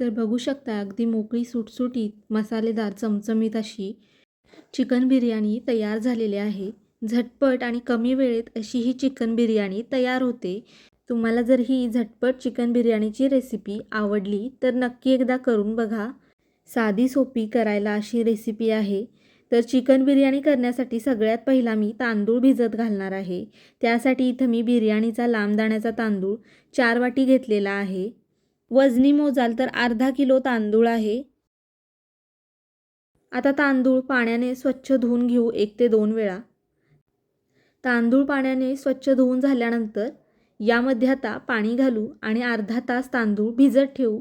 तर बघू शकता अगदी मोकळी सुटसुटीत मसालेदार चमचमीत अशी चिकन बिर्याणी तयार झालेली आहे. झटपट आणि कमी वेळेत अशी ही चिकन बिर्याणी तयार होते. तुम्हाला जर ही झटपट चिकन बिर्याणीची रेसिपी आवडली तर नक्की एकदा करून बघा. साधी सोपी करायला अशी रेसिपी आहे. तर चिकन बिर्याणी करण्यासाठी सगळ्यात पहिला मी तांदूळ भिजत घालणार आहे. त्यासाठी इथं मी बिर्याणीचा लांब दाण्याचा तांदूळ चार वाटी घेतलेला आहे. वजनी मोजाल तर अर्धा किलो तांदूळ आहे. आता तांदूळ पाण्याने स्वच्छ धुवून घेऊ एक ते दोन वेळा. तांदूळ पाण्याने स्वच्छ धुवून झाल्यानंतर यामध्ये आता पाणी घालू आणि अर्धा तास तांदूळ भिजत ठेवू.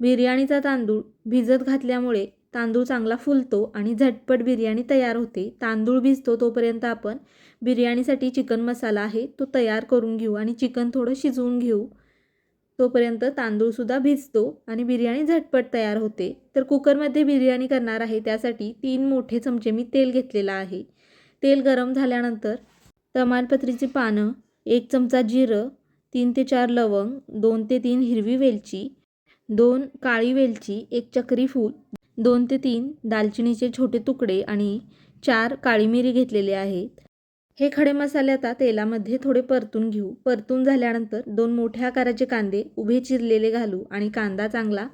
बिर्याणीचा तांदूळ भिजत घातल्यामुळे तांदूळ चांगला फुलतो आणि झटपट बिर्याणी तयार होते. तांदूळ भिजतो तोपर्यंत आपण बिर्याणीसाठी चिकन मसाला आहे तो तयार करून घेऊ आणि चिकन थोडं शिजवून घेऊ. तोपर्यंत तांदूळसुद्धा भिजतो आणि बिर्याणी झटपट तयार होते. तर कुकरमध्ये बिर्याणी करणार आहे त्यासाठी तीन मोठे चमचे मी तेल घेतलेलं आहे. तेल गरम झाल्यानंतर तमालपत्रीची पानं एक चमचा जिरं तीन ते चार लवंग दोन ते तीन हिरवी वेलची दोन काळी वेलची एक चक्री फूल दोन ते तीन दालचिनीचे छोटे तुकडे आणि चार काळी मिरी घेतलेले आहेत. हे खडे मसाले आता तेलामध्ये थोडे परतून घेऊ. परतून झाल्यानंतर दोन मोठ्या आकाराचे कांदे उभे चिरलेले घालू आणि कांदा चांगला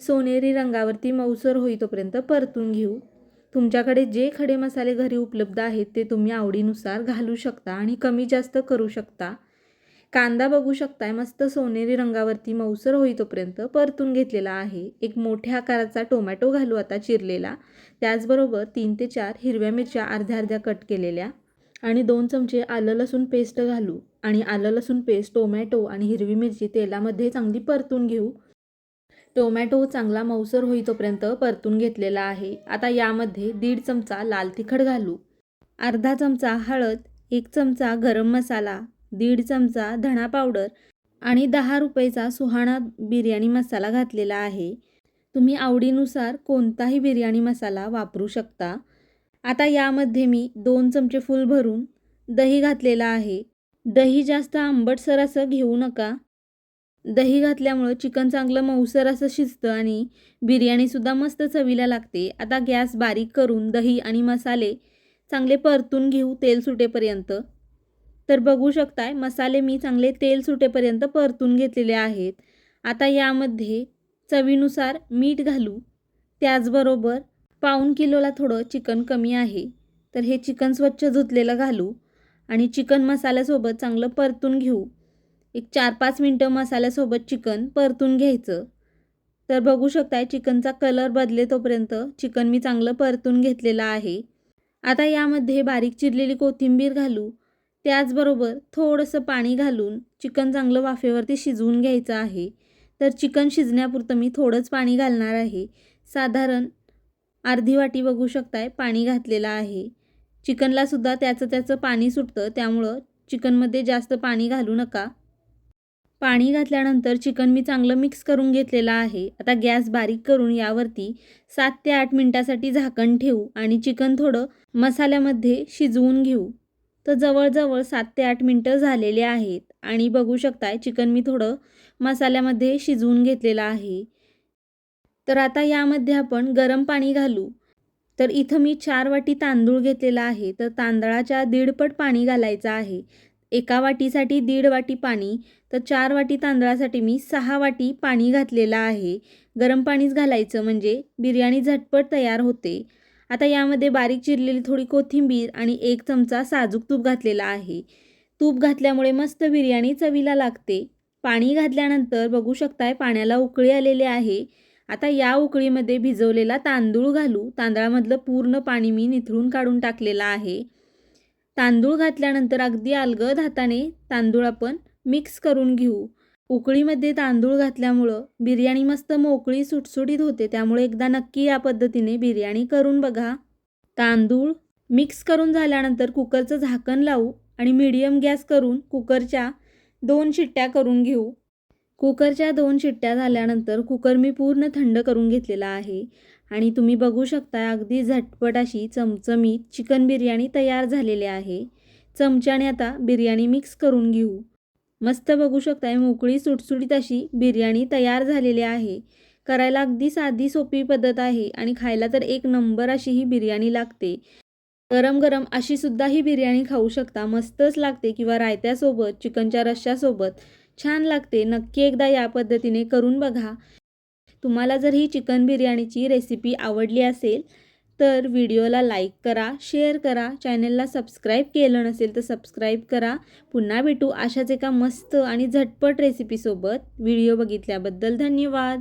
सोनेरी रंगावरती मऊसर होईतोपर्यंत परतून घेऊ. तुमच्याकडे जे खडे मसाले घरी उपलब्ध आहेत ते तुम्ही आवडीनुसार घालू शकता आणि कमी जास्त करू शकता. कांदा बघू शकताय मस्त सोनेरी रंगावरती मऊसर होईतोपर्यंत परतून घेतलेला आहे. एक मोठ्या आकाराचा टोमॅटो घालू आता चिरलेला. त्याचबरोबर तीन ते चार हिरव्या मिरच्या अर्ध्या अर्ध्या कट केलेल्या. आणि दोन चमचे आलं लसूण पेस्ट घालू आणि आलं लसूण पेस्ट टोमॅटो आणि हिरवी मिरची तेलामध्ये चांगली परतून घेऊ. टोमॅटो चांगला मऊसर होईतोपर्यंत परतून घेतलेला आहे. आता यामध्ये दीड चमचा लाल तिखट घालू. अर्धा चमचा हळद एक चमचा गरम मसाला दीड चमचा धणा पावडर आणि दहा रुपयेचा सुहाणा बिर्याणी मसाला घातलेला आहे. तुम्ही आवडीनुसार कोणताही बिर्याणी मसाला वापरू शकता. आता यामध्ये मी दोन चमचे फूल भरून दही घातलेला आहे. दही जास्त आंबटसर असं घेऊ नका. दही घातल्यामुळं चिकन चांगलं मऊसर असं शिजतं आणि बिर्याणीसुद्धा मस्त चवीला लागते. आता गॅस बारीक करून दही आणि मसाले चांगले परतून घेऊ तेल सुटेपर्यंत. तर बघू शकताय मसाले मी चांगले तेल सुटेपर्यंत परतून घेतलेले आहेत. आता यामध्ये चवीनुसार मीठ घालू. त्याचबरोबर पाऊण किलोला थोडं चिकन कमी आहे. तर हे चिकन स्वच्छ धुतलेलं घालू आणि चिकन मसाल्यासोबत चांगलं परतून घेऊ. एक चार पाच मिनटं मसाल्यासोबत चिकन परतून घ्यायचं. तर बघू शकताय चिकनचा कलर बदले तोपर्यंत चिकन मी चांगलं परतून घेतलेलं आहे. आता यामध्ये बारीक चिरलेली कोथिंबीर घालू. त्याचबरोबर थोडंसं पाणी घालून चिकन चांगलं वाफेवरती शिजवून घ्यायचं आहे. तर चिकन शिजण्यापुरतं मी थोडंच पाणी घालणार आहे. साधारण अर्धी वाटी बघू शकताय पाणी घातलेलं आहे. चिकनलासुद्धा त्याचं त्याचं पाणी सुटतं त्यामुळं चिकनमध्ये जास्त पाणी घालू नका. पाणी घातल्यानंतर चिकन मी चांगलं मिक्स करून घेतलेलं आहे. आता गॅस बारीक करून यावरती सात ते आठ मिनटासाठी झाकण ठेवू आणि चिकन थोडं मसाल्यामध्ये शिजवून घेऊ. तर जवळजवळ सात ते आठ मिनटं झालेले आहेत आणि बघू शकताय चिकन मी थोडं मसाल्यामध्ये शिजवून घेतलेलं आहे. तर आता यामध्ये आपण गरम पाणी घालू. तर इथं मी चार वाटी तांदूळ घेतलेला आहे. तर तांदळाच्या दीडपट पाणी घालायचं आहे. एका वाटीसाठी दीड वाटी पाणी. तर चार वाटी तांदळासाठी मी सहा वाटी पाणी घातलेलं आहे. गरम पाणीच घालायचं म्हणजे बिर्याणी झटपट तयार होते. आता यामध्ये बारीक चिरलेली थोडी कोथिंबीर आणि एक चमचा साजूक तूप घातलेला आहे. तूप घातल्यामुळे मस्त बिर्याणी चवीला लागते. पाणी घातल्यानंतर बघू शकताय पाण्याला उकळी आलेले आहे. आता या उकळीमध्ये भिजवलेला तांदूळ घालू. तांदळामधलं पूर्ण पाणी मी निथळून काढून टाकलेलं आहे. तांदूळ घातल्यानंतर अगदी अलगद हाताने तांदूळ आपण मिक्स करून घेऊ. उकळीमध्ये तांदूळ घातल्यामुळं बिर्याणी मस्त मोकळी सुटसुटीत होते. त्यामुळे एकदा नक्की या पद्धतीने बिर्याणी करून बघा. तांदूळ मिक्स करून झाल्यानंतर कुकरचं झाकण लावू आणि मीडियम गॅस करून कुकरच्या दोन शिट्ट्या करून घेऊ. कुकरच्या दोन शिट्ट्या झाल्यानंतर कुकर मी पूर्ण थंड करून घेतलेला आहे. आणि तुम्ही बघू शकता अगदी झटपट अशी चमचमीत चिकन बिर्याणी तयार झालेली आहे. चमच्याने आता बिर्याणी मिक्स करून घेऊ. मस्त बघू शकताय मोकळी सुटसुटीत अशी बिर्याणी तयार झालेली आहे. करायला अगदी साधी सोपी पद्धत आहे आणि खायला तर एक नंबर अशी ही बिर्याणी लागते. गरम गरम अशी सुद्धा ही बिर्याणी खाऊ शकता. मस्तच लागते किंवा रायत्यासोबत चिकनच्या रश्श्यासोबत. छान लागते. नक्की एकदा या पद्धतीने करून बघा. तुम्हाला जर ही चिकन बिर्याणीची रेसिपी आवडली असेल तर व्हिडिओला लाईक करा शेअर करा चॅनलला सबस्क्राईब केलं नसेल तर सबस्क्राईब करा. पुन्हा भेटू अशाच एका मस्त आणि झटपट रेसिपीसोबत व्हिडिओ बघितल्याबद्दल धन्यवाद.